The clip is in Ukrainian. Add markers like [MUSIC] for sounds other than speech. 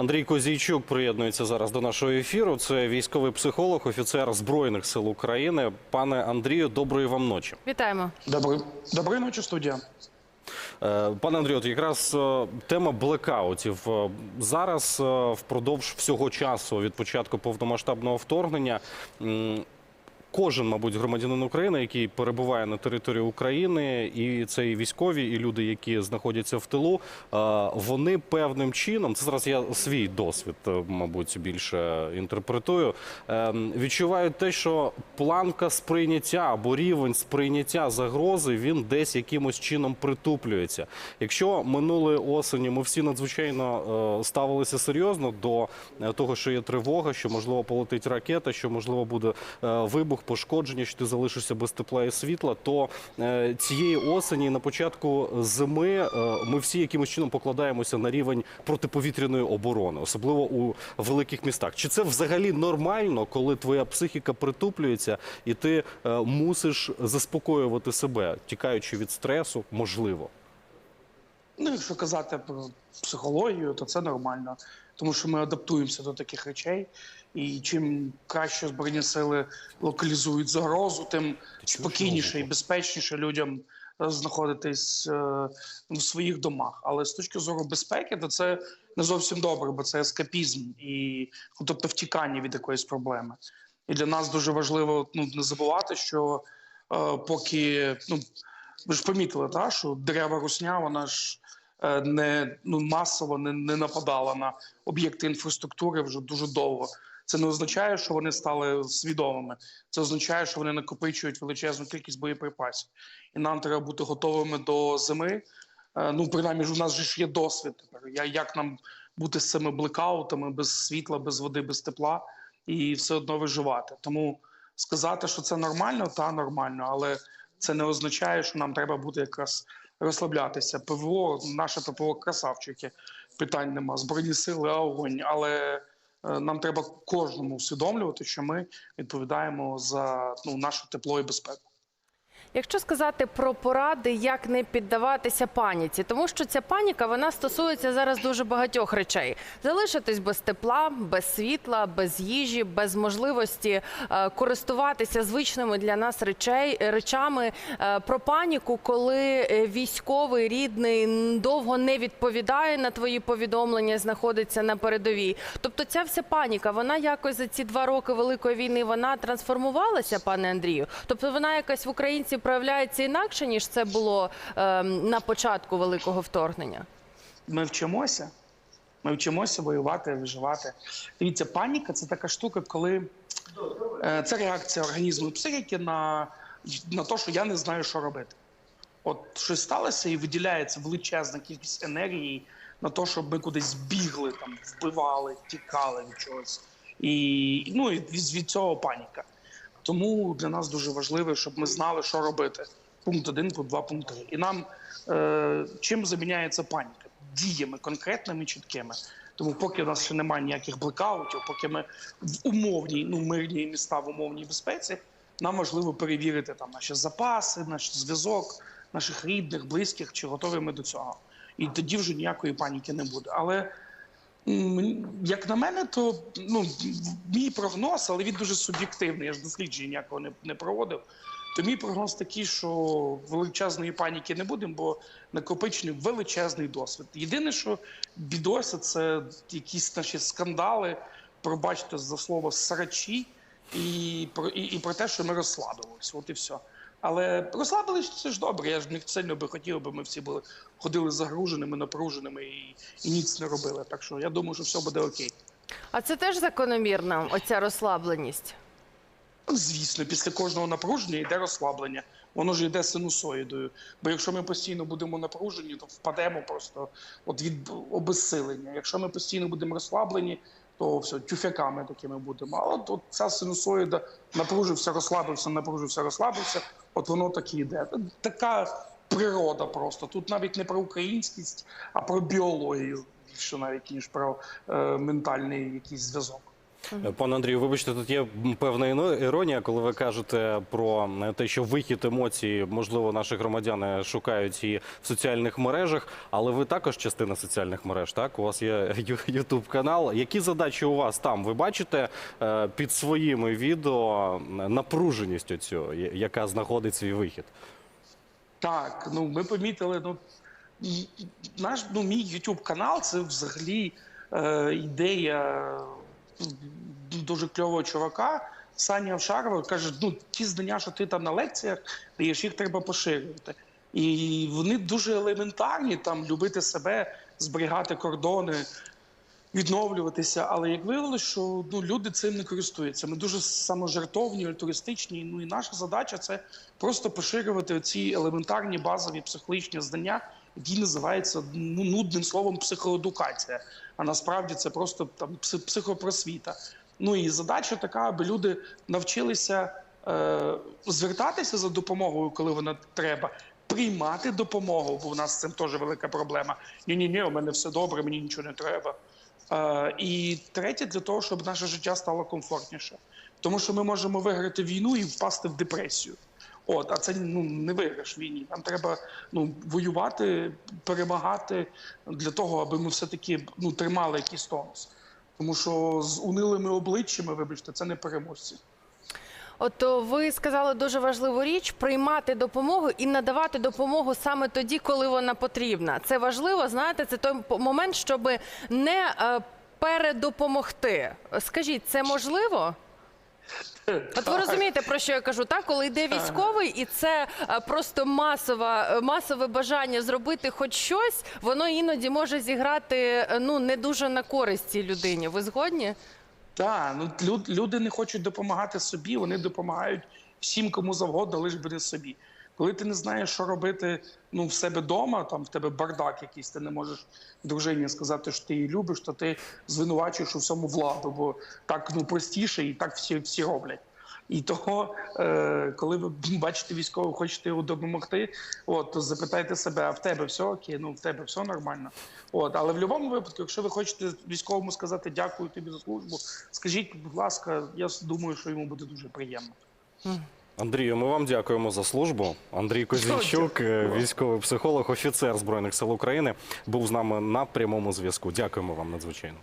Андрій Козійчук приєднується зараз до нашого ефіру. Це військовий психолог, офіцер Збройних сил України. Пане Андрію, доброї вам ночі. Вітаємо. Добрий, доброї ночі, студія. Е, Пане Андрію, от якраз е, тема блекаутів Е, зараз впродовж всього часу від початку повномасштабного вторгнення. Кожен, мабуть, громадянин України, який перебуває на території України, і це і військові, і люди, які знаходяться в тилу, вони певним чином, це зараз я свій досвід, е, мабуть, більше інтерпретую, е, відчувають те, що планка сприйняття або рівень сприйняття загрози він десь якимось чином притуплюється. Якщо минулої осені ми всі надзвичайно е, ставилися серйозно до е, того, що є тривога, що можливо полетить ракета, що можливо буде е, вибух, пошкодження, що ти залишишся без тепла і світла, то е, цієї осені на початку зими е, ми всі якимось чином покладаємося на рівень протиповітряної оборони, особливо у великих містах. Чи це взагалі нормально, коли твоя психіка притуплюється, і ти е, мусиш заспокоювати себе, тікаючи від стресу, можливо? Ну, якщо казати про психологію, то це нормально, тому що ми адаптуємося до таких речей. І чим краще збройні сили локалізують загрозу, тим спокійніше і безпечніше людям е, знаходитись е, в своїх домах. Але з точки зору безпеки, то це не зовсім добре, бо це ескапізм і ну, тобто втікання від якоїсь проблеми. І для нас дуже важливо ну, не забувати, що е, поки ну ви ж помітили, та що дерева русня, вона ж е, не ну масово не, не нападала на об'єкти інфраструктури вже дуже довго. Це не означає, що вони стали свідомими. Це означає, що вони накопичують величезну кількість боєприпасів, і нам треба бути готовими до зими. Е, Ну, принаймні, у нас же ж є досвід тепер. Як нам бути з цими блекаутами без світла, без води, без тепла і все одно виживати. Тому сказати, що це нормально, та нормально, але це не означає, що нам треба буде якраз розслаблятися. ПВО, наше ППО красавчики, питань нема. Збройні сили, огонь. Але е, нам треба кожному усвідомлювати, що ми відповідаємо за ну, наше тепло і безпеку. Якщо сказати про поради, як не піддаватися паніці, тому що ця паніка вона стосується зараз дуже багатьох речей: залишитись без тепла, без світла, без їжі, без можливості е, користуватися звичними для нас речей речами. Е, про паніку, коли е, військовий рідний довго не відповідає на твої повідомлення, знаходиться на передовій. Тобто, ця вся паніка, вона якось за ці два роки великої війни вона трансформувалася, пане Андрію. Тобто, вона якась в українців проявляється інакше ніж це було ем, на початку великого вторгнення. Ми вчимося. Ми вчимося воювати, виживати. Дивіться, паніка це така штука, коли е, це реакція організму психіки на, на те, що я не знаю, що робити. От щось сталося і виділяється величезна кількість енергії на те, щоб ми кудись бігли, там, вбивали, тікали від чогось. І ну, і від, від цього паніка. Тому для нас дуже важливо, щоб ми знали, що робити. Пункт 1, пункт 2, пункт 3. І нам е, чим заміняється паніка? Діями конкретними, чіткими. Тому поки у нас ще немає ніяких блекаутів, поки ми в умовній, ну мирній міста в умовній безпеці, нам важливо перевірити там наші запаси, наш зв'язок, наших рідних, близьких, чи готові ми до цього. І тоді вже ніякої паніки не буде. Але Як на мене, то ну мій прогноз, але він дуже суб'єктивний. Я ж дослідження ніякого не, не проводив. То мій прогноз такий, що величезної паніки не буде, бо накопичений величезний досвід. Єдине, що бідося, це якісь наші скандали, пробачте за слово срачі, і про і, і про те, що ми розслабилися. От і все. Але розслабились це ж добре. Я ж не сильно би хотів, аби ми всі були ходили загруженими, напруженими і, і ніц не робили. Так що я думаю, що все буде окей. А це теж закономірна оця розслабленість. Звісно, після кожного напруження йде розслаблення. Воно ж йде синусоїдою. Бо якщо ми постійно будемо напружені, то впадемо просто от від обезсилення. Якщо ми постійно будемо розслаблені, то все тюфяками такими будемо. А от, от ця синусоїда напружився, розслабився, напружився, розслабився. От воно так і йде. Така природа просто. Тут навіть не про українськість, а про біологію, більше навіть ніж про е, ментальний якийсь зв'язок. Пане Андрію, вибачте, тут є певна іронія, коли ви кажете про е, те, що вихід емоцій, можливо, наші громадяни шукають і в соціальних мережах, але ви також частина соціальних мереж. Так, у вас є [LAUGHS] Ютуб канал. Які задачі у вас там? Ви бачите е, під своїми відео е, напруженість оцю, яка знаходить свій вихід? Так, ну ми помітили, ну наш ну, мій YouTube канал це взагалі е, ідея дуже кльового чувака. Саня Овшарова каже: ну ті знання, що ти там на лекціях даєш, їх треба поширювати. І вони дуже елементарні, там любити себе, зберігати кордони, відновлюватися. Але як виявилось, що ну, люди цим не користуються. Ми дуже саможертовні, альтруїстичні. Ну і наша задача це просто поширювати ці елементарні базові психологічні знання, які називаються ну, нудним словом психоедукація. А насправді це просто там психопросвіта. Ну і задача така, аби люди навчилися е, звертатися за допомогою, коли вона треба. Приймати допомогу, бо в нас з цим теж велика проблема. Ні, ні, ні, у мене все добре, мені нічого не треба. Е, і третє, для того, щоб наше життя стало комфортніше. Тому що ми можемо виграти війну і впасти в депресію. От, а це ну не виграш війні. Нам треба ну воювати, перемагати для того, аби ми все таки ну тримали якийсь тонус. Тому що з унилими обличчями, вибачте, це не переможці. От ви сказали дуже важливу річ приймати допомогу і надавати допомогу саме тоді, коли вона потрібна. Це важливо, знаєте, це той момент, щоб не е, передопомогти. Скажіть, це можливо? От ви розумієте, про що я кажу, так? Коли йде військовий, і це е, просто масова, е, масове бажання зробити хоч щось, воно іноді може зіграти е, ну не дуже на користь цій людині. Ви згодні? Так, ну люд, люди не хочуть допомагати собі, вони допомагають всім, кому завгодно, лише би не собі. Коли ти не знаєш, що робити ну, в себе вдома, там в тебе бардак якийсь, ти не можеш дружині сказати, що ти її любиш, то ти звинувачуєш у всьому владу, бо так ну простіше і так всі, всі роблять. І того, е, коли ви [LAUGHS] бачите військового, хочете йому допомогти, от то запитайте себе, а в тебе все окей, ну в тебе все нормально. От, але в будь-якому випадку, якщо ви хочете військовому сказати дякую тобі за службу, скажіть, будь ласка, я думаю, що йому буде дуже приємно. Андрію, ми вам дякуємо за службу. Андрій Козінчук, е, військовий психолог, офіцер Збройних сил України, був з нами на прямому зв'язку. Дякуємо вам надзвичайно.